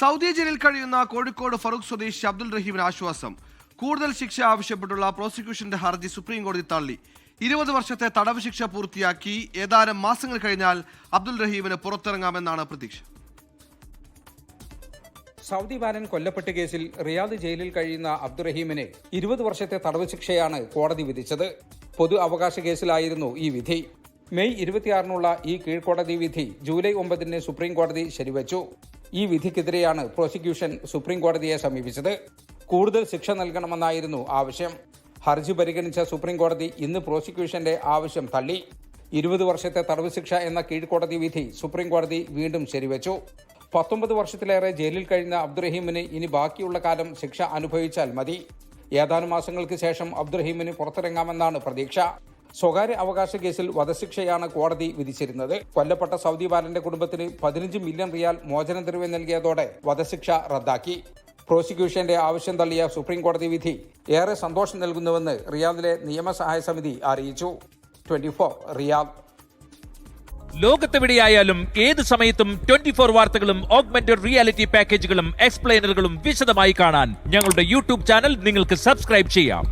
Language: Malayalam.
സൗദി ജയിലിൽ കഴിയുന്ന കോഴിക്കോട് ഫറൂഖ് സ്വദേശി അബ്ദുൾ റഹീമിന് ആശ്വാസം. കൂടുതൽ ശിക്ഷ ആവശ്യപ്പെട്ടുള്ള പ്രോസിക്യൂഷന്റെ ഹർജി സുപ്രീം കോടതി തള്ളി. ഇരുപത് വർഷത്തെ തടവ് ശിക്ഷ പൂർത്തിയാക്കി ഏതാനും മാസങ്ങൾ കഴിഞ്ഞാൽ അബ്ദുൾ റഹീമിന് പുറത്തിറങ്ങാമെന്നാണ് പ്രതീക്ഷ. സൗദി ബാലൻ കൊല്ലപ്പെട്ട കേസിൽ റിയാദ് ജയിലിൽ കഴിയുന്ന അബ്ദുറഹീമിന് ഇരുപത് വർഷത്തെ തടവ് ശിക്ഷയാണ് കോടതി വിധിച്ചത്. പൊതു അവകാശ കേസിലായിരുന്നു ഈ വിധി. മെയ് ഇരുപത്തിയാറിനുള്ള ഈ കീഴ്ക്കോടതി വിധി ജൂലൈ ഒമ്പതിന് സുപ്രീം കോടതി ശരിവച്ചു. ഈ വിധിക്കെതിരെയാണ് പ്രോസിക്യൂഷൻ സുപ്രീം കോടതിയെ സമീപിച്ചത്. കൂടുതൽ ശിക്ഷ നൽകണമെന്നായിരുന്നു ആവശ്യം. ഹർജി പരിഗണിച്ച സുപ്രീം കോടതി ഇന്ന് പ്രോസിക്യൂഷന്റെ ആവശ്യം തള്ളി. ഇരുപത് വർഷത്തെ തടവ് ശിക്ഷ എന്ന കീഴ്ക്കോടതി വിധി സുപ്രീം കോടതി വീണ്ടും ശരിവച്ചു. പത്തൊമ്പത് വർഷത്തിലേറെ ജയിലിൽ കഴിഞ്ഞ അബ്ദുറഹീമിന് ഇനി ബാക്കിയുള്ള കാലം ശിക്ഷ അനുഭവിച്ചാൽ മതി. ഏതാനും മാസങ്ങൾക്ക് ശേഷം അബ്ദുറഹീമിന് പുറത്തിറങ്ങാമെന്നാണ് പ്രതീക്ഷ. സ്വകാര്യ അവകാശ കേസിൽ വധശിക്ഷയാണ് കോടതി വിധിച്ചിരുന്നത്. കൊല്ലപ്പെട്ട സൗദി ബാലന്റെ കുടുംബത്തിന് പതിനഞ്ച് മില്യൺ റിയാൽ മോചനം തെരുവ് നൽകിയതോടെ വധശിക്ഷ റദ്ദാക്കി. പ്രോസിക്യൂഷന്റെ ആവശ്യം തള്ളിയ സുപ്രീം കോടതി വിധി ഏറെ സന്തോഷം നൽകുന്നുവെന്ന് റിയാദിലെ നിയമസഹായ സമിതി അറിയിച്ചു. Twenty Riyadh. ലോകത്തെവിടെയായാലും ഏത് സമയത്തും ട്വന്റി ഫോർ വാർത്തകളും ഓഗ്മെന്റഡ് റിയാലിറ്റി പാക്കേജുകളും എക്സ്പ്ലെയിനറുകളും വിശദമായി കാണാൻ ഞങ്ങളുടെ യൂട്യൂബ് ചാനൽ നിങ്ങൾക്ക് സബ്സ്ക്രൈബ് ചെയ്യാം.